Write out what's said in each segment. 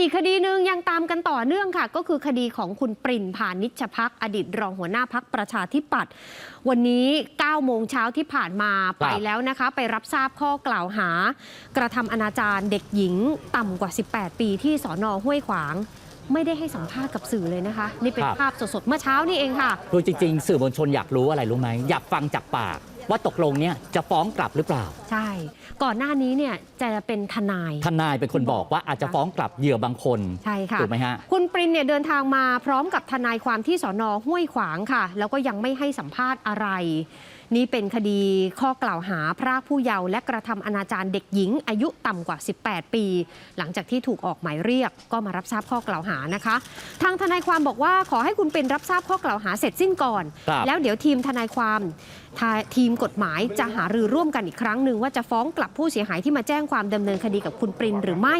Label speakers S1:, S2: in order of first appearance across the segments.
S1: อีกคดีหนึ่งยังตามกันต่อเนื่องค่ะ ก็คือคดีของคุณปรินพานิชพักอดีตรองหัวหน้าพักประชาธิปัตย์วันนี้9โมงเช้าที่ผ่านมาไปแล้วนะคะ ไปรับทราบข้อกล่าวหา กระทำอนาจารเด็กหญิงต่ำกว่า 18 ปีที่สอนอห้วยขวางไม่ได้ให้สัมภาษณ์กับสื่อเลยนะคะ นี่เป็นภาพสดๆเมื่อเช้านี่เองค่ะ
S2: คือจริงๆ สื่อมวลชนอยากรู้อะไรรู้ไหมอยากฟังจากปาก ว่าตกลงเนี่ยจะฟ้องกลับหรือเปล่า
S1: ใช่ ก่อนหน้านี้เนี่ยจะเป็นทนาย
S2: ทนายเป็นคนบอกว่าอาจจะฟ้องกลับเหยื่อบางคน
S1: ใช่ค่ะ
S2: ถูกไหมฮะ
S1: คุณปรินเนี่ยเดินทางมาพร้อมกับทนายความที่สอนอห้วยขวางค่ะ แล้วก็ยังไม่ให้สัมภาษณ์อะไร นี่เป็นคดีข้อกล่าวหาพรากผู้เยาว์และกระทำอนาจารเด็กหญิง อายุต่ำกว่า 18 ปี หลังจากที่ถูกออกหมายเรียกก็มารับทราบข้อกล่าวหานะคะ ทางทนายความบอกว่าขอให้คุณปรินรับทราบข้อกล่าวหาเสร็จสิ้นก่อน
S2: ครับ
S1: แล้วเดี๋ยวทีมทนายความทาทีมกฎหมายจะหารือร่วมกันอีกครั้งหนึ่งว่าจะฟ้องกลับผู้เสียหายที่มาแจ้งความดำเนินคดีกับคุณปรินหรือไม่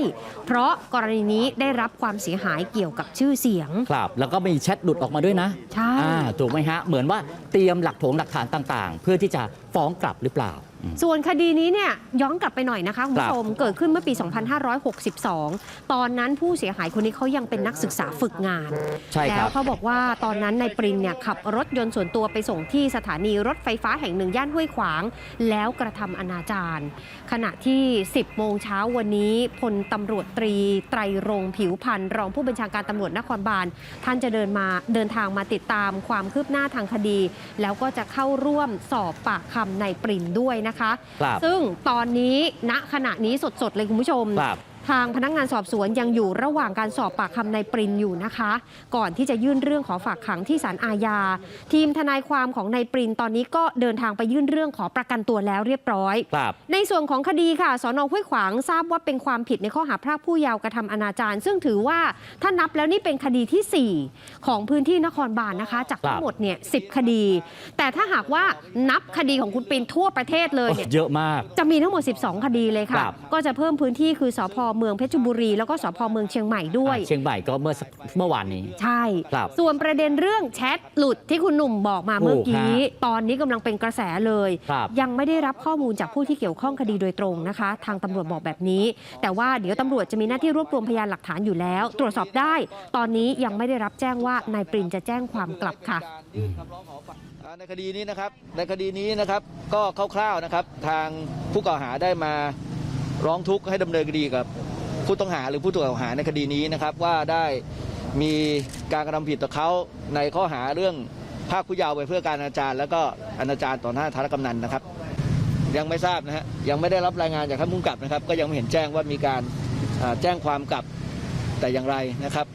S1: เพราะกรณีนี้ได้รับความเสียหายเกี่ยวกับชื่อเสียง
S2: ครับแล้วก็มีแชทหลุดออกมาด้วยนะ
S1: ใช่
S2: อ่าถูกไหมฮะเหมือนว่าเตรียมหลักถงหลักฐานต่าง ๆ เพื่อที่จะฟ้องกลับหรือเปล่าอืม
S1: ส่วนคดีนี้เนี่ยย้อนกลับไปหน่อยนะคะคุณผู้ชมเกิดขึ้นเมื่อปี 2562 ตอนนั้นผู้เสียหายคนนี้เขายังเป็นนักศึกษาฝึกงาน
S2: ใช่ค
S1: แล้
S2: รั
S1: ว
S2: บ
S1: เขาบอกว่าตอนนั้นนายปรินเนี่ยขับรถยนต์ส่วนตัวไปส่งที่สถานีรถไฟฟ้าแห่งหนึ่งย่านห้วยขวาง แล้วกระทำอนาจารขณะที่ 10 โมงเช้าวันนี้พลตำรวจตรีไตรรงค์ผิวพันธ์รองผู้บัญชาการตำรวจนครบาลท่านจะเดินมาเดินทางมาติดตามความคืบหน้าทางคดี แล้วก็จะเข้าร่วมสอบปากคำนายปรินด้วยนะคะ
S2: ครับ
S1: ซึ่งตอนนี้ณขณะนี้สดๆเลยคุณผู้ชม
S2: ครับ
S1: ทางพนักงานสอบสวนยังอยู่ระหว่างการสอบปากคำนายปรินอยู่นะคะ ก่อนที่จะยื่นเรื่องขอฝากขังที่ศาลอาญา ทีมทนายความของนายปรินตอนนี้ก็เดินทางไปยื่นเรื่องขอประกันตัวแล้วเรียบร้อย
S2: ครับ
S1: ในส่วนของคดีค่ะสอนอห้วยขวางทราบว่าเป็นความผิดในข้อหาพรากผู้เยาว์กระทำอนาจารซึ่งถือว่าถ้านับแล้วนี่เป็นคดีทีสี่4 ของพื้นที่นครบาลนะคะ จากทั้งหมดเนี่ยสิคดี แต่ถ้าหากว่านับคดีของคุณปรินทั่วประเทศเลยเนี่ย
S2: เยอะมาก
S1: จะมีทั้งหมด 12 คดีเลย
S2: ครั
S1: ค่ะ
S2: บ
S1: ก็จะเพิ่มพื้นที่คือสพเมืองเพชรบุรี แล้วก็สพเมืองเชียงใหม่ด้วย
S2: อ่าเชียงใหม่ก็เมื่อสักเมื่อวานนี้
S1: ใช่
S2: ครับ
S1: ส่วนประเด็นเรื่องแชทหลุดที่คุณหนุ่มบอกมา
S2: ถูก
S1: เมื่อกี้
S2: ฮะ
S1: ตอนนี้กำลังเป็นกระแสเลย
S2: ครับ
S1: ยังไม่ได้รับข้อมูลจากผู้ที่เกี่ยวข้องคดีโดยตรงนะคะ ทางตำรวจบอกแบบนี้ แต่ว่าเดี๋ยวตำรวจจะมีหน้าที่รวบรวมพยานหลักฐานอยู่แล้ว ตรวจสอบได้ ตอนนี้ยังไม่ได้รับแจ้งว่านายปรินจะแจ้งความกลับค่ะ
S3: ยื่นคำร้องขอฝากอ่าในคดีนี้นะครับ ในคดีนี้นะครับ ก็คร่าวๆนะครับ ทางผู้กล่าวหาได้มา ร้องทุกข์ให้ดำเนินคดีกับผู้ต้องหาหรือผู้ถูกกล่าวหาในคดีนี้นะครับ ว่าได้มีการกระทำผิดต่อเขาในข้อหาเรื่องภาคผู้เยาว์ไปเพื่อการอนาจารแล้วก็อนาจารต่อหน้าธารกำนันนะครับ ยังไม่ทราบนะฮะยังไม่ได้รับรายงานจากท่านผู้กำกับนะครับ ก็ยังไม่เห็นแจ้งว่ามีการแจ้งความกลับแต่อย่างไรนะครับ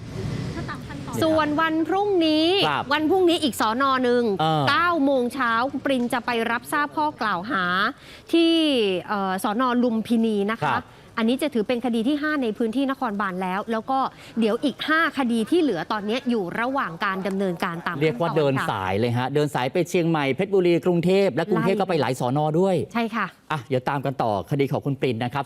S1: ส่วนวันพรุ่งนี้
S2: ครับ
S1: วันพรุ่งนี้อีกสอนอหนึ่ง
S2: เออ
S1: 9โมงเช้าคุณปรินจะไปรับทราบข้อกล่าวหา ที่เอ่อสอนอลุมพินีนะ
S2: ครั
S1: คะ
S2: บ
S1: อันนี้จะถือเป็นคดีที่ 5 ในพื้นที่นครบาลแล้ว แล้วก็เดี๋ยวอีก 5 คดีที่เหลือตอนนี้อยู่ระหว่างการดำเนินการตาม
S2: เรียกว่า
S1: ขั้ตอ
S2: เดิน
S1: ค่ะ
S2: สายเลยฮะ เดินสายไปเชียงใหม่เพชรบุรีกรุงเทพและกรุงเทพ
S1: ไล่
S2: ก็ไปหลายสอนอด้วย
S1: ใช่ค่ะ
S2: อะ เดี๋ยวตามกันต่อคดีของคุณปรินนะครับ